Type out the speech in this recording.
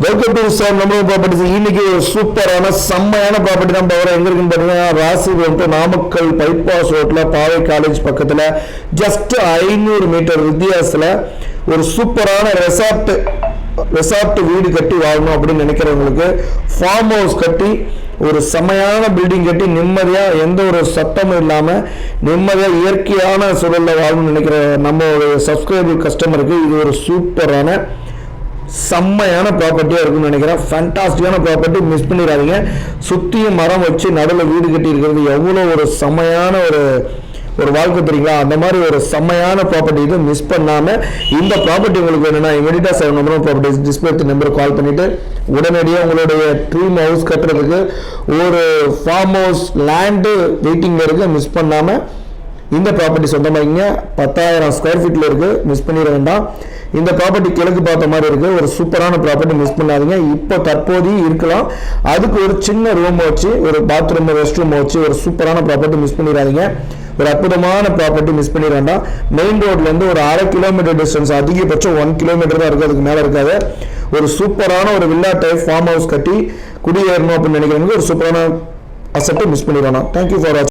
Welcome to sir நம்ம properties இன்னைக்கு ஒரு சூப்பரான செம்மையான ப்ராப்பர்ட்டி தான் போகிறோம் எங்க இருக்குன்னு பார்த்தீங்கன்னா ராசி வந்துட்டு நாமக்கல் பைபாஸ் ரோட்ல பாவை காலேஜ் பக்கத்துல ஜஸ்ட் ஐநூறு மீட்டர் வித்தியாசத்துல ஒரு சூப்பரான ரெசார்ட் ரெசார்ட் வீடு கட்டி வாழணும் அப்படின்னு நினைக்கிறவங்களுக்கு ஃபார்ம் ஹவுஸ் கட்டி ஒரு செமையான பில்டிங் கட்டி நிம்மதியாக எந்த ஒரு சத்தமும் இல்லாமல் நிம்மதியாக இயற்கையான சூழலில் வாழணும்னு நினைக்கிற நம்மளுடைய சப்ஸ்கிரைபர் கஸ்டமருக்கு இது ஒரு சூப்பரான செம்மையான ப்ராப்பர்ட்டியாக இருக்கும்னு நினைக்கிறேன். ஃபேண்டாஸ்டிக்கான ப்ராப்பர்ட்டி மிஸ் பண்ணிடாதீங்க. சுற்றியும் மரம் வச்சு நடுவில் வீடு கட்டி இருக்கிறது எவ்வளோ ஒரு செம்மையான ஒரு ஒரு வாழ்க்கை தெரியுங்களா? அந்த மாதிரி ஒரு செம்மையான ப்ராப்பர்ட்டி இது மிஸ் பண்ணாமல் இந்த ப்ராப்பர்ட்டி உங்களுக்கு வேணும்னா இமீடியட்டாக seven number properties display number call பண்ணிவிட்டு உடனடியாக உங்களுடைய ட்ரீம் ஹவுஸ் கட்டுறதுக்கு ஒரு ஃபார்ம் ஹவுஸ் லேண்டு வெயிட்டிங்கில் இருக்குது மிஸ் பண்ணாமல் இந்த ப்ராப்பர்ட்டி சொந்தமாகிங்க பத்தாயிரம் ஸ்கொயர் ஃபீட்டில் இருக்குது மிஸ் பண்ணிட வேண்டாம். இந்த ப்ராப்பர்ட்டி கிழக்கு பார்த்த மாதிரி இருக்குது ஒரு சூப்பரான ப்ராப்பர்ட்டி மிஸ் பண்ணாதீங்க. இப்போ தற்போதையும் இருக்கலாம். அதுக்கு ஒரு சின்ன ரூம் வச்சு ஒரு பாத்ரூம் ரெஸ்ட் ரூம் வச்சு ஒரு சூப்பரான ப்ராப்பர்ட்டி மிஸ் பண்ணிடாதீங்க. ஒரு அற்புதமான ப்ராப்பர்ட்டி மிஸ் பண்ணிட வேண்டாம். மெயின் ரோட்லேருந்து ஒரு அரை கிலோமீட்டர் டிஸ்டன்ஸ் அதிகபட்சம் ஒன் கிலோமீட்டர் தான் இருக்குது அதுக்கு மேலே இருக்காது. ஒரு சூப்பரான ஒரு வில்லா டைப் ஃபார்ம் ஹவுஸ் கட்டி குடியேறணும் அப்படின்னு நினைக்கிறவங்க ஒரு சூப்பரான அசட்டை மிஸ் பண்ணிடணும் தேங்க்யூ ஃபார் வாட்சிங்